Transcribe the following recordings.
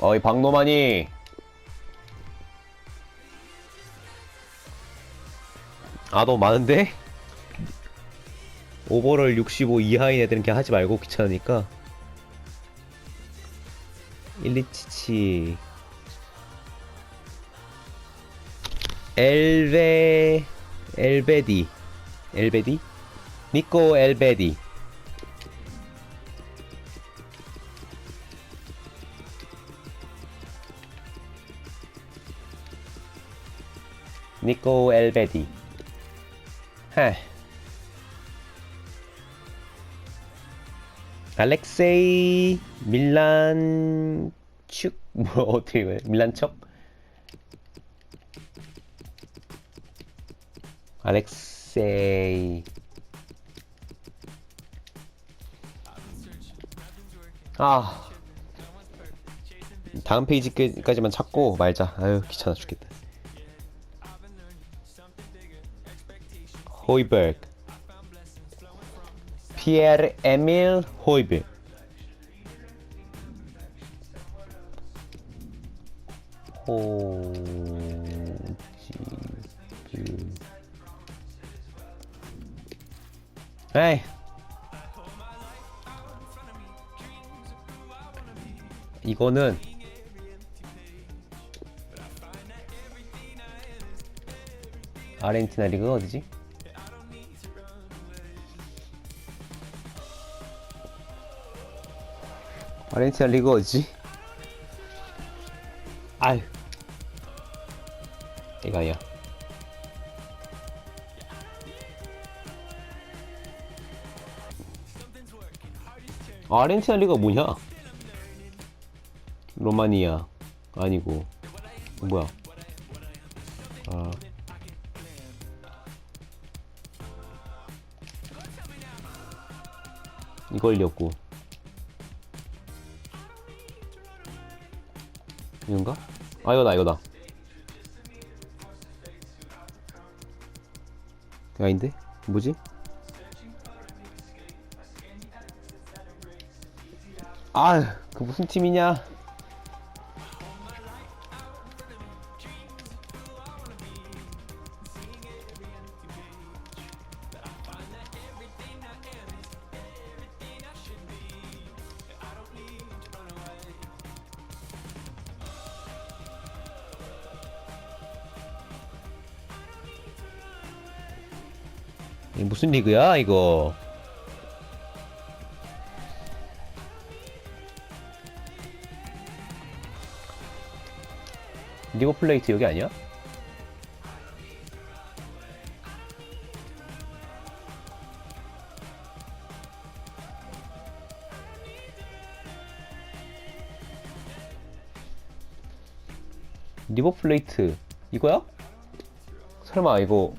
어이 박노만이. 아 너무 많은데? 오버롤 65 이하인 애들은 그냥 하지 말고 귀찮으니까. 1277 엘베 엘베디. 엘베디? 니코 엘베디 니코 엘베디 헤 알렉세이 밀란축 뭐 어떻게 해 밀란척 알렉세이 아. 다음 페이지까지만 찾고 말자. 아유 귀찮아 죽겠다 호이버그 피에르 에밀 호이berg 호지즈 에이 이거는 아르헨티나 리그 어디지? 아르헨티나 리그 어디지? 아유 이거 아니야 아르헨티나 리가 뭐냐? 로마니아 아니고 뭐야? 아 이걸렸고 이건가? 아 이거다 이거다 아닌데? 뭐지? 아, 그 무슨 팀이냐? 무슨 리그야, 이거? 리버 플레이트 여기 아니야? 리버 플레이트 이거야? 설마 이거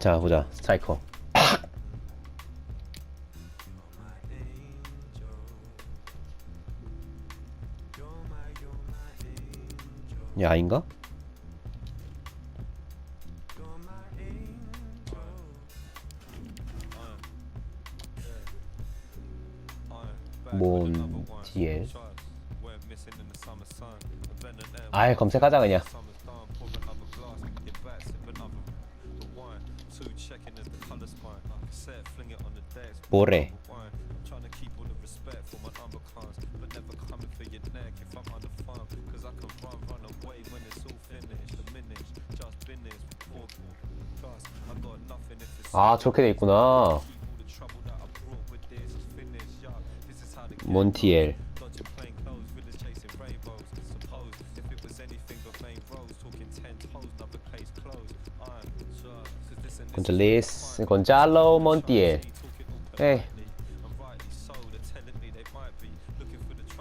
자 보자. 스트라이커. 야 아닌가? 몬티엘 아이 검색하자 그냥 모래 아 저렇게 돼 있구나. 몬티엘 곤잘레스 곤잘로 몬티엘 에이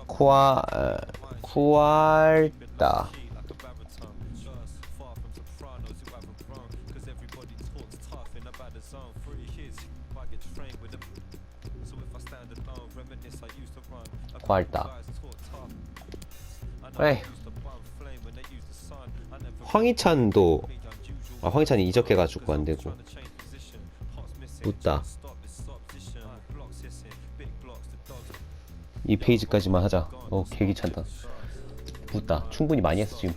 쿠아 어, 쿠알타 쿠알타 에이 황희찬도 아 황희찬이 이적해가지고 안 되고. 웃다. 이 페이지까지만 하자. 어 개귀찮다. 웃다. 충분히 많이 했어 지금.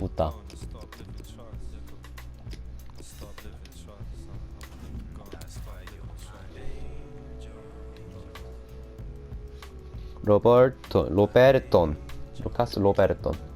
웃다. 로버토 로베르톤. 루카스 로베르톤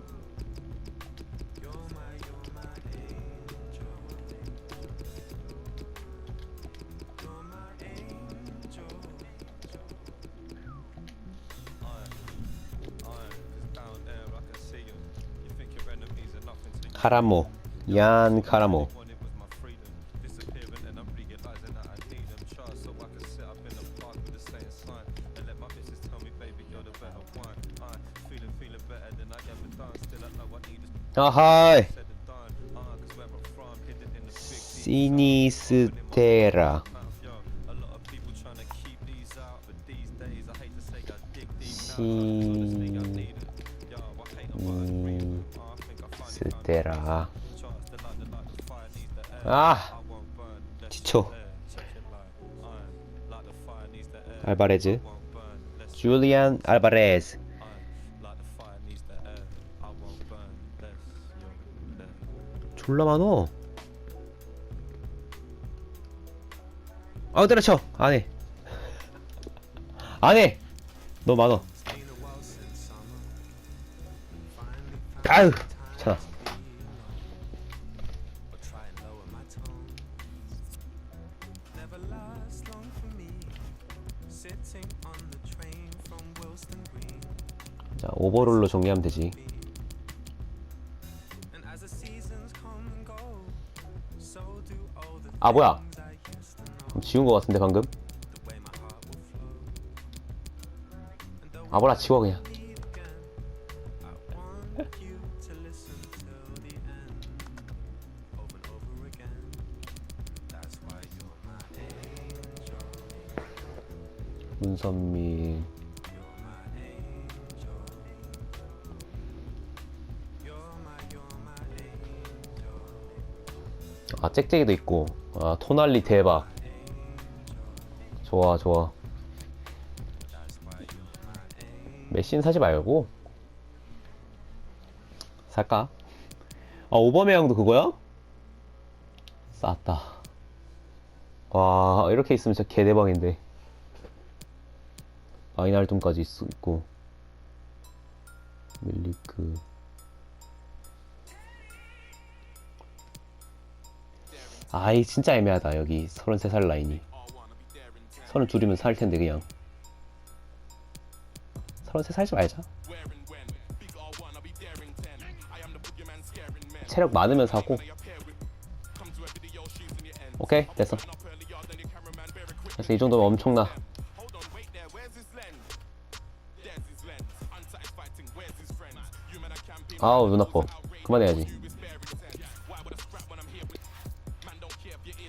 카라모 얀 카라모 아하이 시니스테라 시 니스테라. 아! 지쳐. 알바레즈. 줄리안 알바레즈. 졸라 많어. 아우 때려쳐! 안해. 안해! 너 많어. 아유 Green. 자 오버롤로 정리하면 되지 아 뭐야. 지운 거 같은데 방금 아 뭐라 지워 그냥 to listen till the end. Over and over again. That's why you're my angel. 문선민 You're my angel. You're my, you're my angel. 아 짹짹이도 있고 아 토날리 대박 좋아 좋아. 메신 사지 말고 살까? 아 오버메양도 그거야? 쌌다. 와 이렇게 있으면 진짜 개대박인데. 아이날둠까지 있, 있고. 밀리크. 아이 진짜 애매하다 여기 33살 라인이. 32이면 살 텐데 그냥. 33 살지 말자 체력 많으면 사고. 오케이 됐어. 그래서 이 정도면 엄청나. 아우 눈 아파. 그만해야지